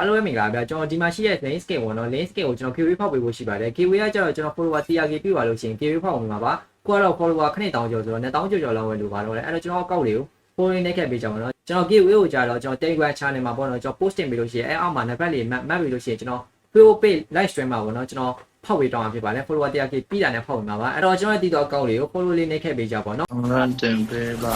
အားလုံးပဲမင်္ဂလာပါကျွန်တော်ဒီမှာရှိတဲ့ lane scale ပေါ့နော် lane scale ကိုကျွန်တော် QA ဖောက်ပေးဖို့ရှိပါတယ် QA ကကျတော့ကျွန်တော် follower 100k ပြည့်သွားလို့ရှိရင် QA ဖောက်ဝင်မှာပါကိုကတော့ follower ခဏတောင်းကျော်ဆိုတော့2000ကျော်ကျော်လောက်ပဲလိုပါတော့လေအဲ့တော့ကျွန်တော်အကောက်လေးကို follow နဲ့ခက်ပေးကြပါတော့ကျွန်တော် QA ကိုကြတော့ကျွန်တော် Telegram channel မှာပေါ့နော်ကျွန်တော် post တင်ပေးလို့ရှိရင်အဲအောက်မှာ number လေး map map ပေးလို့ရှိရင်ကျွန်တော် Facebook page live stream မှာပေါ့နော်ကျွန်တော်ဖောက်ပေးတောင်းမှာဖြစ်ပါတယ် follower 100k ပြီးတာနဲ့ဖောက်ဝင်မှာပါအဲ့တော့ကျွန်တော်တည်တော့အကောက်လေးကို follow လေးနဲ့ခက်ပေးကြပါတော့ရန်တင်ပေးပါ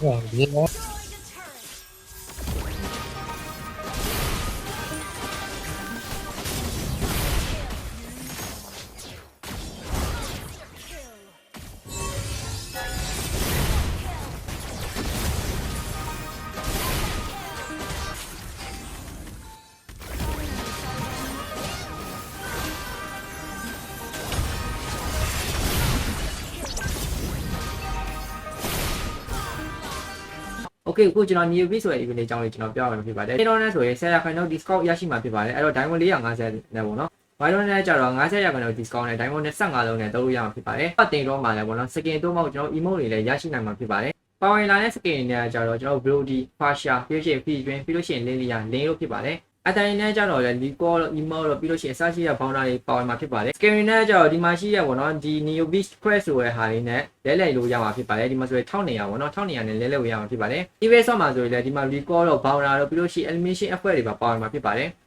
Quần. okay ကိုကျွန်တော်မြေပြီဆိုတဲ့ event အကြောင်းလေးကျွန်တော်ပြောရမှာဖြစ်ပါတယ်။ Ethereum နဲ့ဆိုရင်10ရာခိုင်နှုန်း discount ရရှိမှာဖြစ်ပါတယ်။အဲ့တော့ Diamond 450နဲ့ပေါ့နော်။ Bitcoin နဲ့ကျတော့50ရာခိုင်နှုန်း discount နဲ့ Diamond 25လုံးနဲ့သုံးလို့ရမှာဖြစ်ပါတယ်။အတင်တော့မှာလည်းပေါ့နော် skin တော့မဟုတ်ကျွန်တော် emote တွေလည်းရရှိနိုင်မှာဖြစ်ပါတယ်။ Power line နဲ့ skin နဲ့ကျတော့ကျွန်တော် Brody, Fasha, Fusion, Fusion ပြီးလို့ရှိရင် Lilia, Lin တို့ဖြစ်ပါတယ်။ အတိုင်းနဲ့ကြတော့လေ Lico တော့ emo တော့ပြီးလို့ရှိရင်အစရှိရဘောင်းတာတွေပါဝင်မှာဖြစ်ပါတယ်။ screen နဲ့ကြတော့ဒီမှာရှိရပေါ့နော်ဒီ Neo Beast Quest ဆိုတဲ့ဟာလေးနဲ့လဲလှယ်လို့ရမှာဖြစ်ပါတယ်ဒီမှာဆိုရင်1200ပေါ့နော်1200နဲ့လဲလှယ်လို့ရမှာဖြစ်ပါတယ်။ EVS ဆော့မှာဆိုရင်လည်းဒီမှာ Lico တော့ဘောင်းတာတော့ပြီးလို့ရှိရင် animation effect တွေပါပါဝင်မှာဖြစ်ပါတယ်။